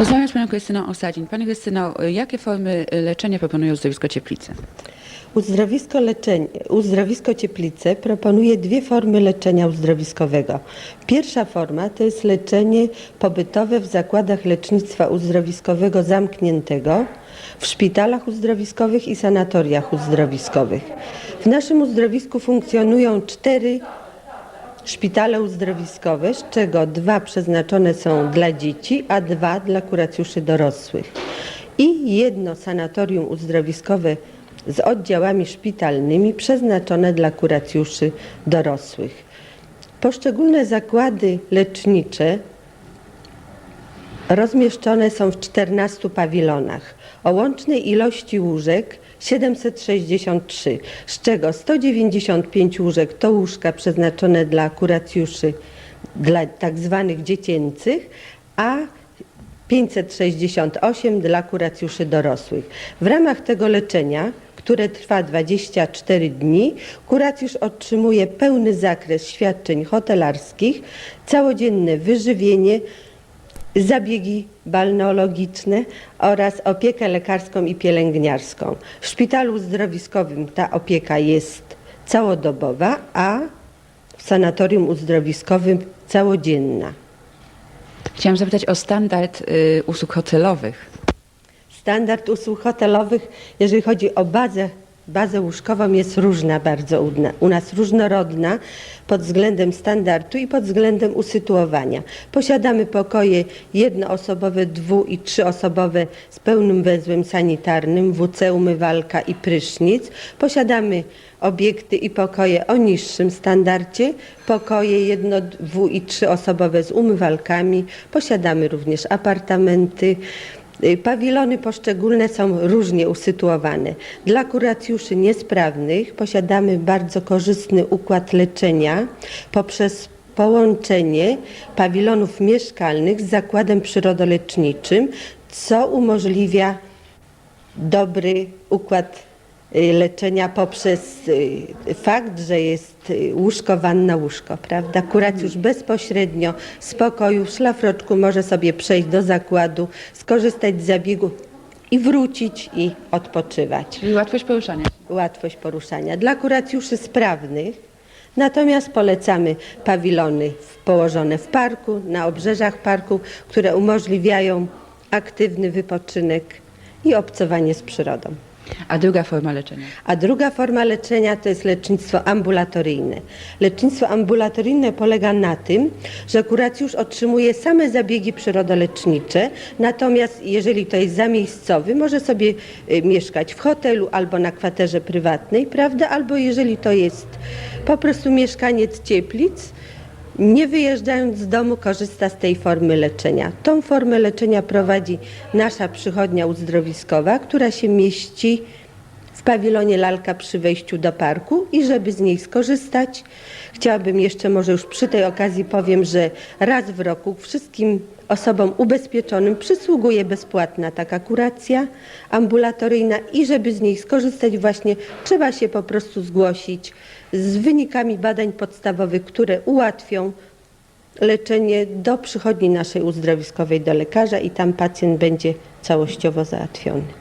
Rozmawiam z panią Krystyną Osadziń. Pani Krystyno, jakie formy leczenia proponuje uzdrowisko Cieplice? Uzdrowisko, leczenie, uzdrowisko Cieplice proponuje dwie formy leczenia uzdrowiskowego. Pierwsza forma to jest leczenie pobytowe w zakładach lecznictwa uzdrowiskowego zamkniętego, w szpitalach uzdrowiskowych i sanatoriach uzdrowiskowych. W naszym uzdrowisku funkcjonują cztery szpitale uzdrowiskowe, z czego dwa przeznaczone są dla dzieci, a dwa dla kuracjuszy dorosłych. I jedno sanatorium uzdrowiskowe z oddziałami szpitalnymi przeznaczone dla kuracjuszy dorosłych. Poszczególne zakłady lecznicze rozmieszczone są w 14 pawilonach o łącznej ilości łóżek 763, z czego 195 łóżek to łóżka przeznaczone dla kuracjuszy dla tak zwanych dziecięcych, a 568 dla kuracjuszy dorosłych. W ramach tego leczenia, które trwa 24 dni, kuracjusz otrzymuje pełny zakres świadczeń hotelarskich, całodzienne wyżywienie, zabiegi balneologiczne oraz opiekę lekarską i pielęgniarską. W szpitalu uzdrowiskowym ta opieka jest całodobowa, a w sanatorium uzdrowiskowym całodzienna. Chciałam zapytać o standard y, usług hotelowych. Standard usług hotelowych, jeżeli chodzi o bazę, bazę łóżkową, jest różna bardzo u na- u nas, różnorodna pod względem standardu i pod względem usytuowania. Posiadamy pokoje jednoosobowe, dwu- i trzyosobowe z pełnym węzłem sanitarnym, WC, umywalka i prysznic. Posiadamy obiekty i pokoje o niższym standardzie, pokoje jedno, dwu i trzyosobowe z umywalkami. Posiadamy również apartamenty. Y, Pawilony poszczególne są różnie usytuowane. Dla kuracjuszy niesprawnych posiadamy bardzo korzystny układ leczenia poprzez połączenie pawilonów mieszkalnych z zakładem przyrodoleczniczym, co umożliwia dobry układ leczenia poprzez y, fakt, że jest y, łóżko, wanna, łóżko, prawda? Kuracjusz bezpośrednio z pokoju w szlafroczku może sobie przejść do zakładu, skorzystać z zabiegu i wrócić i odpoczywać. Czyli łatwość poruszania. Łatwość poruszania. Dla kuracjuszy sprawnych natomiast polecamy pawilony położone w parku, na obrzeżach parku, które umożliwiają aktywny wypoczynek i obcowanie z przyrodą. A druga forma leczenia? A druga forma leczenia to jest lecznictwo ambulatoryjne. Lecznictwo ambulatoryjne polega na tym, że kuracjusz otrzymuje same zabiegi przyrodolecznicze, natomiast jeżeli to jest zamiejscowy, może sobie y, mieszkać w hotelu albo na kwaterze prywatnej, prawda? Albo jeżeli to jest po prostu mieszkaniec cieplic, nie wyjeżdżając z domu, korzysta z tej formy leczenia. Tą formę leczenia prowadzi nasza przychodnia uzdrowiskowa, która się mieści w pawilonie Lalka przy wejściu do parku i żeby z niej skorzystać, chciałabym jeszcze może już przy tej okazji powiem, że raz w roku wszystkim osobom ubezpieczonym przysługuje bezpłatna taka kuracja ambulatoryjna i żeby z niej skorzystać właśnie trzeba się po prostu zgłosić z wynikami badań podstawowych, które ułatwią leczenie do przychodni naszej uzdrowiskowej do lekarza i tam pacjent będzie całościowo załatwiony.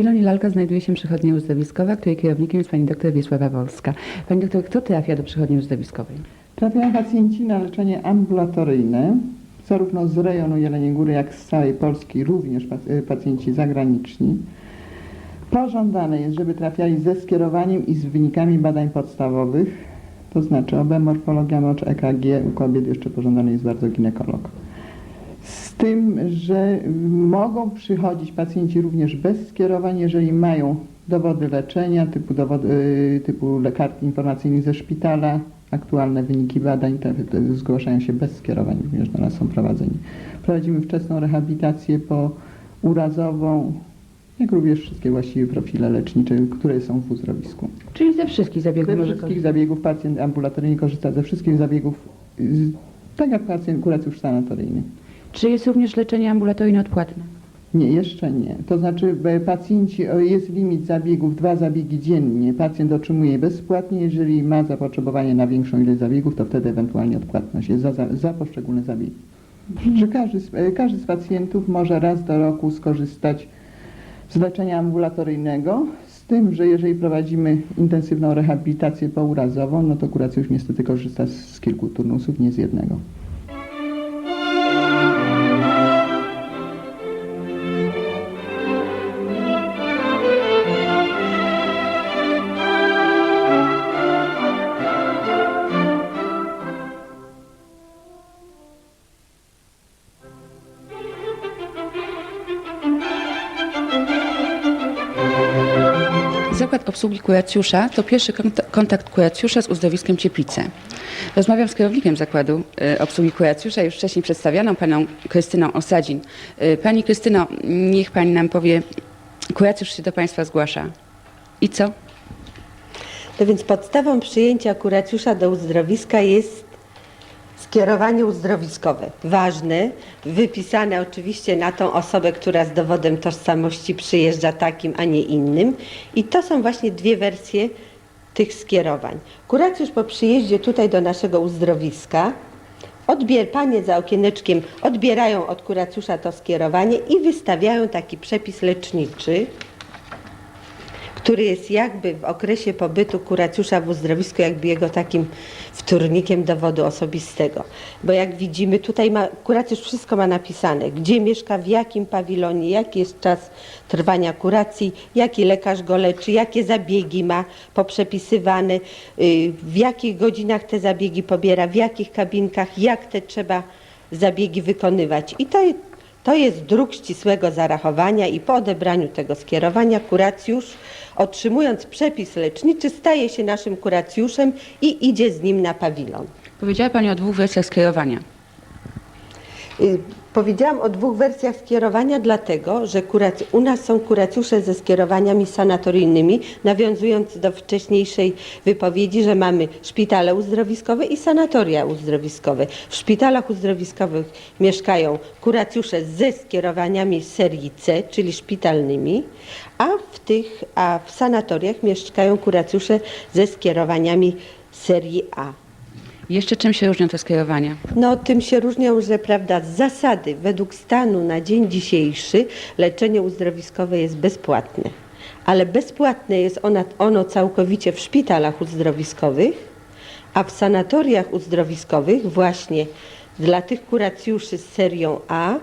Pawilonie Lalka znajduje się przychodnia uzdrowiskowa, której kierownikiem jest pani doktor Wiesława Wolska. Pani doktor, kto trafia do przychodni uzdrowiskowej? Trafiają pacjenci na leczenie ambulatoryjne, zarówno z rejonu Jeleniej Góry, jak z całej Polski, również y, pacjenci zagraniczni. Pożądane jest, żeby trafiali ze skierowaniem i z wynikami badań podstawowych, to znaczy OB, morfologia mocz, EKG, u kobiet jeszcze pożądany jest bardzo ginekolog. Tym, że mogą przychodzić pacjenci również bez skierowań, jeżeli mają dowody leczenia typu, dowody, y, typu lekarki informacyjnych ze szpitala, aktualne wyniki badań, te, te zgłaszają się bez skierowań, również do nas są prowadzeni. Prowadzimy wczesną rehabilitację pourazową, jak również wszystkie właściwie profile lecznicze, które są w uzdrowisku. Czyli ze wszystkich zabiegów Ze wszystkich zabiegów pacjent ambulatoryjnie korzysta ze wszystkich zabiegów, tak jak pacjent kuracjusz sanatoryjny. Czy jest również leczenie ambulatoryjne odpłatne? Nie, jeszcze nie. To znaczy e, pacjenci, o, jest limit zabiegów, dwa zabiegi dziennie. Pacjent otrzymuje bezpłatnie. Jeżeli ma zapotrzebowanie na większą ilość zabiegów, to wtedy ewentualnie odpłatność jest za, za, za poszczególne zabiegi. Że każdy, z- e, każdy z pacjentów może raz do roku skorzystać z leczenia ambulatoryjnego, z tym, że jeżeli prowadzimy intensywną rehabilitację pourazową, no to kuracjusz niestety korzysta z, z kilku turnusów, nie z jednego. Zakład obsługi kuracjusza to pierwszy kont- kontakt kuracjusza z uzdrowiskiem Cieplice. Rozmawiam z kierownikiem zakładu e, obsługi kuracjusza, już wcześniej przedstawioną panią Krystyną Osadzin. E, Pani Krystyno, niech pani nam powie, kuracjusz się do państwa zgłasza. I co? No więc podstawą przyjęcia kuracjusza do uzdrowiska jest skierowanie uzdrowiskowe. Ważne, wypisane oczywiście na tą osobę, która z dowodem tożsamości przyjeżdża takim, a nie innym. I to są właśnie dwie wersje tych skierowań. Kuracjusz po przyjeździe tutaj do naszego uzdrowiska Odbier, panie za okieneczkiem odbierają od kuracjusza to skierowanie i wystawiają taki przepis leczniczy, który jest jakby w okresie pobytu kuracjusza w uzdrowisku, jakby jego takim wtórnikiem dowodu osobistego. Bo jak widzimy, tutaj ma, kuracjusz wszystko ma napisane, gdzie mieszka, w jakim pawilonie, jaki jest czas trwania kuracji, jaki lekarz go leczy, jakie zabiegi ma poprzepisywane, y, w jakich godzinach te zabiegi pobiera, w jakich kabinkach, jak te trzeba zabiegi wykonywać. I to, to jest druk ścisłego zarachowania i po odebraniu tego skierowania kuracjusz, otrzymując przepis leczniczy, staje się naszym kuracjuszem i idzie z nim na pawilon. Powiedziała pani o dwóch wersjach skierowania. Y, Powiedziałam o dwóch wersjach skierowania, dlatego że kurac- u nas są kuracjusze ze skierowaniami sanatoryjnymi, nawiązując do wcześniejszej wypowiedzi, że mamy szpitale uzdrowiskowe i sanatoria uzdrowiskowe. W szpitalach uzdrowiskowych mieszkają kuracjusze ze skierowaniami serii C, czyli szpitalnymi, a w tych, a w sanatoriach mieszkają kuracjusze ze skierowaniami serii A. Jeszcze czym się różnią te skierowania? No, tym się różnią, że prawda, z zasady według stanu na dzień dzisiejszy leczenie uzdrowiskowe jest bezpłatne. Ale bezpłatne jest ono całkowicie w szpitalach uzdrowiskowych, a w sanatoriach uzdrowiskowych właśnie dla tych kuracjuszy z serią A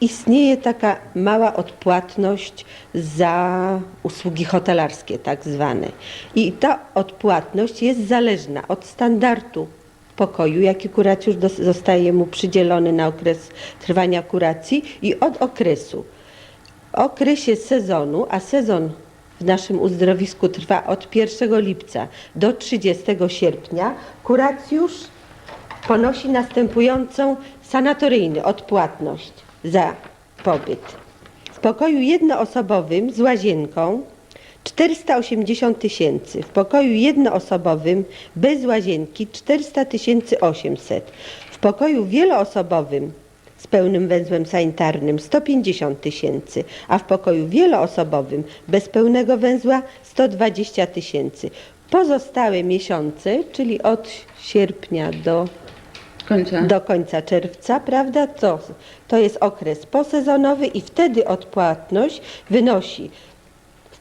istnieje taka mała odpłatność za usługi hotelarskie tak zwane. I ta odpłatność jest zależna od standardu pokoju, jaki kuracjusz zostaje mu przydzielony na okres trwania kuracji i od okresu. Okresie sezonu, a sezon w naszym uzdrowisku trwa od 1 lipca do 30 sierpnia, kuracjusz ponosi następującą sanatoryjny odpłatność za pobyt. W pokoju jednoosobowym z łazienką 480 tysięcy, w pokoju jednoosobowym bez łazienki 400 800, w pokoju wieloosobowym z pełnym węzłem sanitarnym 150 tysięcy, a w pokoju wieloosobowym bez pełnego węzła 120 tysięcy. Pozostałe miesiące, czyli od sierpnia do Końca. do końca czerwca, prawda? To, to jest okres posezonowy i wtedy odpłatność wynosi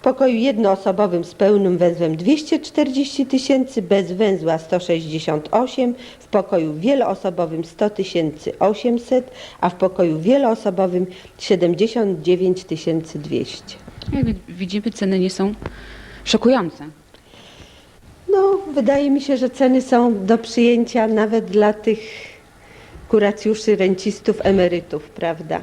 pokoju jednoosobowym z pełnym węzłem 240 tysięcy, bez węzła 168, w pokoju wieloosobowym 100 tysięcy 800, a w pokoju wieloosobowym 79 tysięcy 200. Jak wi- widzimy, ceny nie są szokujące. No, wydaje mi się, że ceny są do przyjęcia nawet dla tych kuracjuszy, rencistów, emerytów, prawda?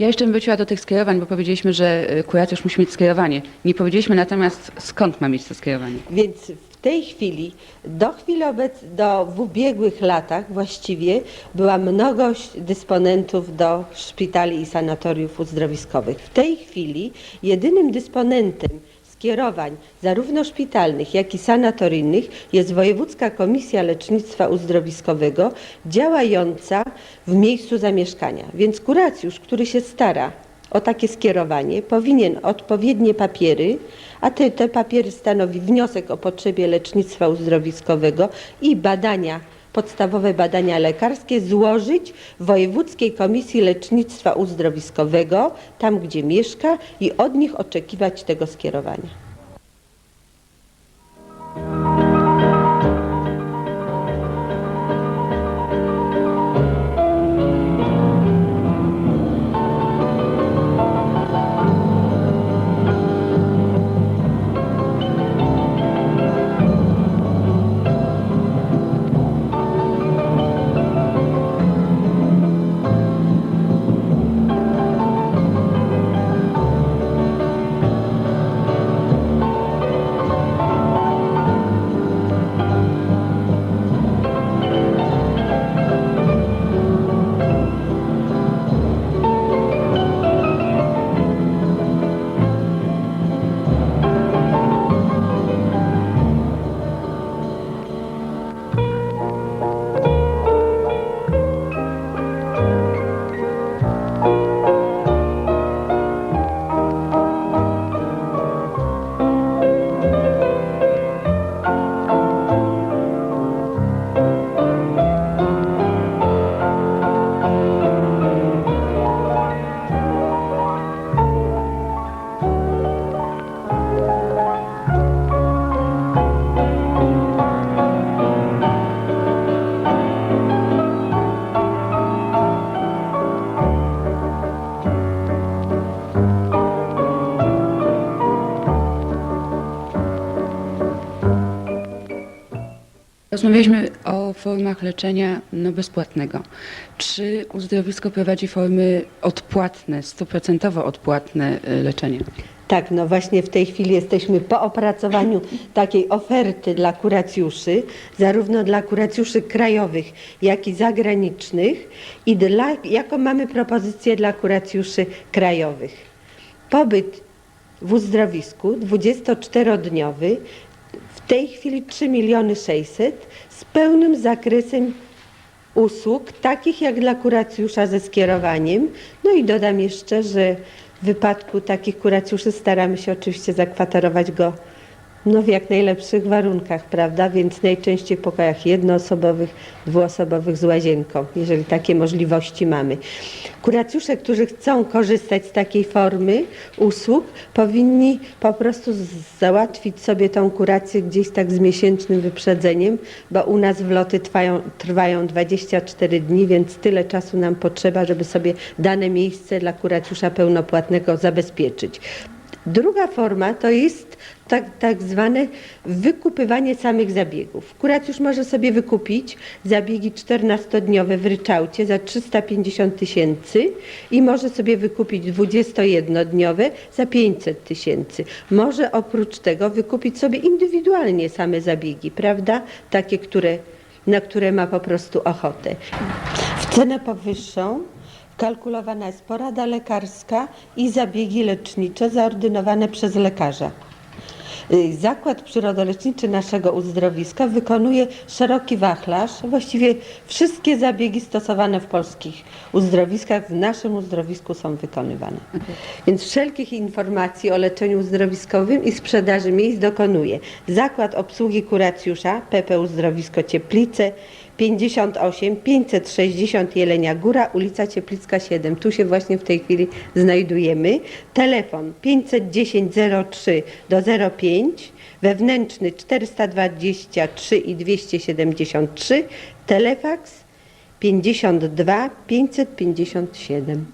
Ja jeszcze bym wróciła do tych skierowań, bo powiedzieliśmy, że y, kuracjusz musi mieć skierowanie. Nie powiedzieliśmy natomiast skąd ma mieć to skierowanie. Więc w tej chwili, do chwili obecnej, do w ubiegłych latach właściwie była mnogość dysponentów do szpitali i sanatoriów uzdrowiskowych. W tej chwili jedynym dysponentem skierowań zarówno szpitalnych, jak i sanatoryjnych jest Wojewódzka Komisja Lecznictwa Uzdrowiskowego działająca w miejscu zamieszkania. Więc kuracjusz, który się stara o takie skierowanie, powinien odpowiednie papiery, a te, te papiery stanowi wniosek o potrzebie lecznictwa uzdrowiskowego i badania, podstawowe badania lekarskie złożyć Wojewódzkiej Komisji Lecznictwa Uzdrowiskowego, tam gdzie mieszka i od nich oczekiwać tego skierowania. Rozmawialiśmy o formach leczenia no, bezpłatnego. Czy uzdrowisko prowadzi formy odpłatne, stuprocentowo odpłatne y, leczenie? Tak, no właśnie w tej chwili jesteśmy po opracowaniu takiej oferty dla kuracjuszy, zarówno dla kuracjuszy krajowych, jak i zagranicznych i dla, jaką mamy propozycję dla kuracjuszy krajowych. Pobyt w uzdrowisku 24-dniowy w tej chwili 3 miliony 600 z pełnym zakresem usług, takich jak dla kuracjusza ze skierowaniem. No i dodam jeszcze, że w wypadku takich kuracjuszy staramy się oczywiście zakwaterować go no, w jak najlepszych warunkach, prawda? Więc najczęściej w pokojach jednoosobowych, dwuosobowych z łazienką, jeżeli takie możliwości mamy. Kuracjusze, którzy chcą korzystać z takiej formy usług, powinni po prostu załatwić sobie tą kurację gdzieś tak z miesięcznym wyprzedzeniem, bo u nas wloty trwają, trwają 24 dni, więc tyle czasu nam potrzeba, żeby sobie dane miejsce dla kuracjusza pełnopłatnego zabezpieczyć. Druga forma to jest tak, tak zwane wykupywanie samych zabiegów. Kuracjusz może sobie wykupić zabiegi 14-dniowe w ryczałcie za 350 tysięcy i może sobie wykupić 21-dniowe za 500 tysięcy. Może oprócz tego wykupić sobie indywidualnie same zabiegi, prawda? Takie, które, na które ma po prostu ochotę. W cenę powyższą kalkulowana jest porada lekarska i zabiegi lecznicze zaordynowane przez lekarza. Y, Zakład Przyrodoleczniczy naszego uzdrowiska wykonuje szeroki wachlarz, właściwie wszystkie zabiegi stosowane w polskich uzdrowiskach w naszym uzdrowisku są wykonywane. Więc wszelkich informacji o leczeniu uzdrowiskowym i sprzedaży miejsc dokonuje Zakład Obsługi Kuracjusza, PP Uzdrowisko Cieplice, 58 560 Jelenia Góra, ulica Cieplicka 7. Tu się właśnie w tej chwili znajdujemy. Telefon 510 03 do 05, wewnętrzny 423 i 273, telefaks 52 557.